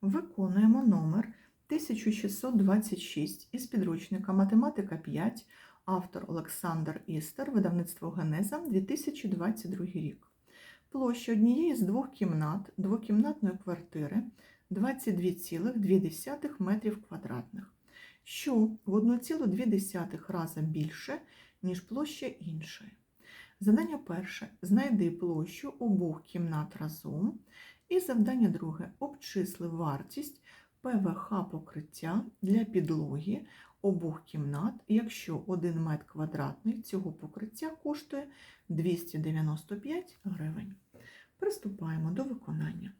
Виконуємо номер 1626 із підручника Математика 5, автор Олександр Істер, видавництво Генеза, 2022 рік. Площа однієї з двох кімнат двокімнатної квартири 22,2 метрів квадратних, що в 1,2 рази більше, ніж площа іншої. Задання перше. Знайди площу обох кімнат разом. І завдання друге. Обчисли вартість ПВХ покриття для підлоги обох кімнат, якщо 1 метр квадратний цього покриття коштує 295 гривень. Приступаємо до виконання.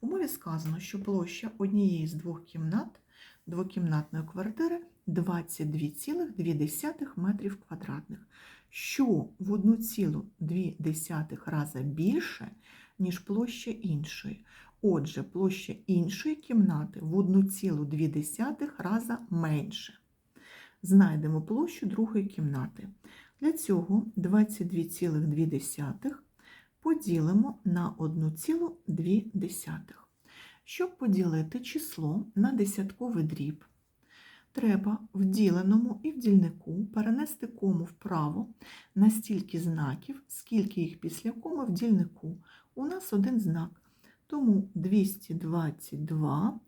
В умові сказано, що площа однієї з двох кімнат двокімнатної квартири 22,2 метрів квадратних, що в 1,2 рази більше, ніж площа іншої. Отже, площа іншої кімнати в 1,2 рази менше. Знайдемо площу другої кімнати. Для цього 22,2 поділимо на 1,2. Щоб поділити число на десятковий дріб, треба в діленому і в дільнику перенести кому вправо на стільки знаків, скільки їх після коми в дільнику. У нас один знак. Тому 222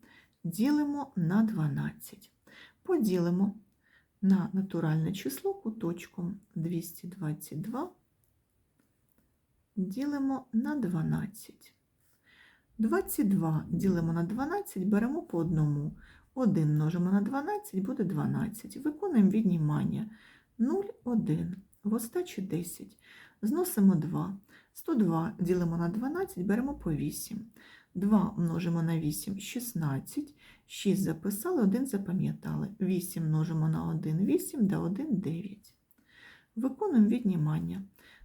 ділимо на 12. Поділимо на натуральне число куточком 222 ділимо на 12. 22 ділимо на 12, беремо по одному. 1 множимо на 12 буде 12. Виконуємо віднімання 0, 1, в остачі 10. Зносимо 2. 102 ділимо на 12, беремо по 8. 2 множимо на 8 16. 6 записали, 1 запам'ятали. 8 множимо на 1 8, да 1 9. Виконуємо віднімання.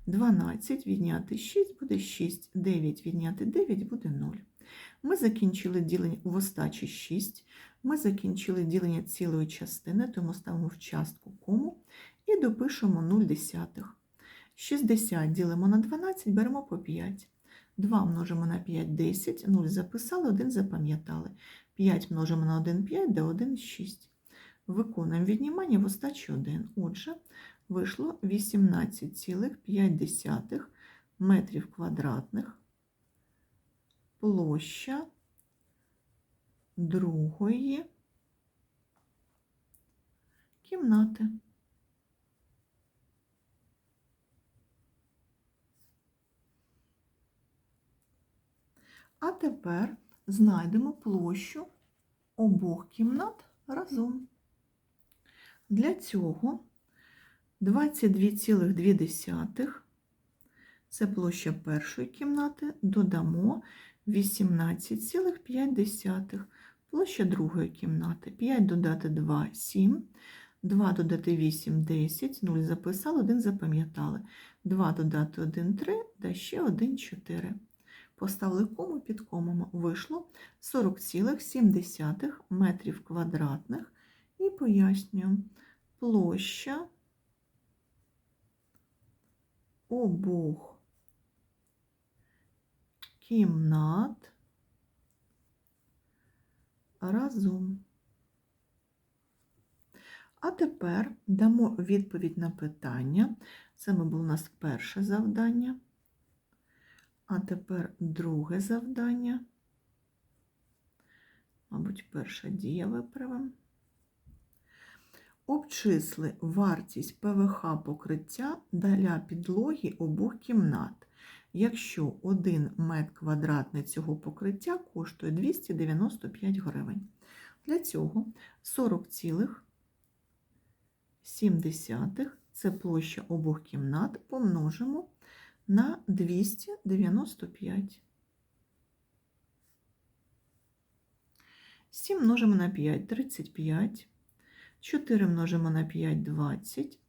12 відняти 6 буде 6, 9 відняти 9 буде 0. Ми закінчили ділення в остачі 6, ми закінчили ділення цілої частини, тому ставимо в частку кому і допишемо 0 десятих. 60 ділимо на 12, беремо по 5. 2 множимо на 5 10, 0 записали, 1 запам'ятали. 5 множимо на 1 5, да 1 6. Виконуємо віднімання в остачі 1. Отже, вийшло 18,5 метрів квадратних площа другої кімнати. А тепер знайдемо площу обох кімнат разом. Для цього 22,2 це площа першої кімнати, додамо 18,5 площа другої кімнати. 5 додати 2 7, 2 додати 8 10, 0 записали, 1 запам'ятали. 2 додати 1 3, да ще 1 4. Поставили кому під комами. Вийшло 40,7 метрів квадратних. І пояснюємо площа обох кімнат разом. А тепер дамо відповідь на питання. Це було у нас перше завдання. А тепер друге завдання. Мабуть, перша дія виправимо. Обчисли вартість ПВХ покриття для підлоги обох кімнат, якщо 1 метр квадратний цього покриття коштує 295 гривень. Для цього 40,7 це площа обох кімнат помножимо на 295. 7 множимо на 5 35. 4 множимо на 5 20.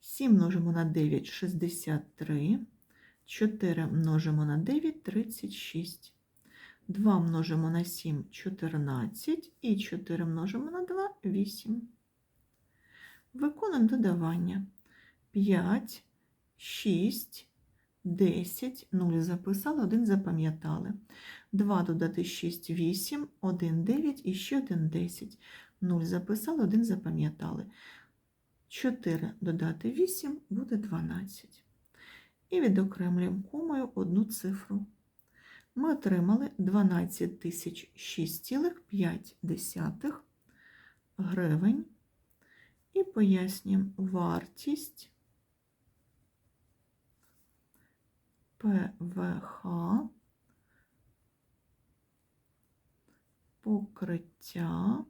7 множимо на 9 63. 4 множимо на 9 36. 2 множимо на 7 14 і 4 множимо на 2 8. Виконуємо додавання 5, 6, 10, 0 записали, 1 запам'ятали. 2 додати 6, 8, 1, 9 і ще 1, 10. 0 записали, 1 запам'ятали. 4 додати 8 буде 12. І відокремлюємо комою одну цифру. Ми отримали 12 тисяч 6,5 гривень. І пояснюємо вартість ПВХ покриття.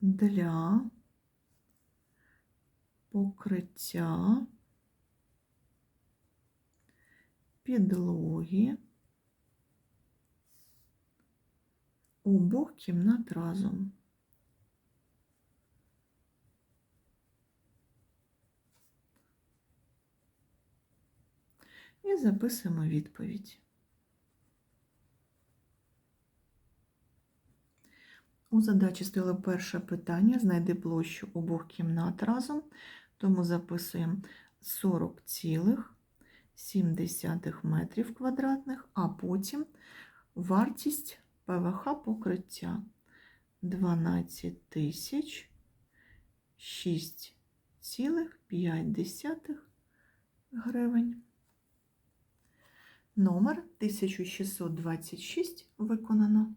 Для. Покриття. Підлоги. Обох кімнат разом. І записуємо відповідь. У задачі стояло перше питання: знайди площу обох кімнат разом, тому записуємо 40,7 метрів квадратних, а потім вартість ПВХ покриття 12 тисяч 6,5 гривень. Номер 1626 виконано.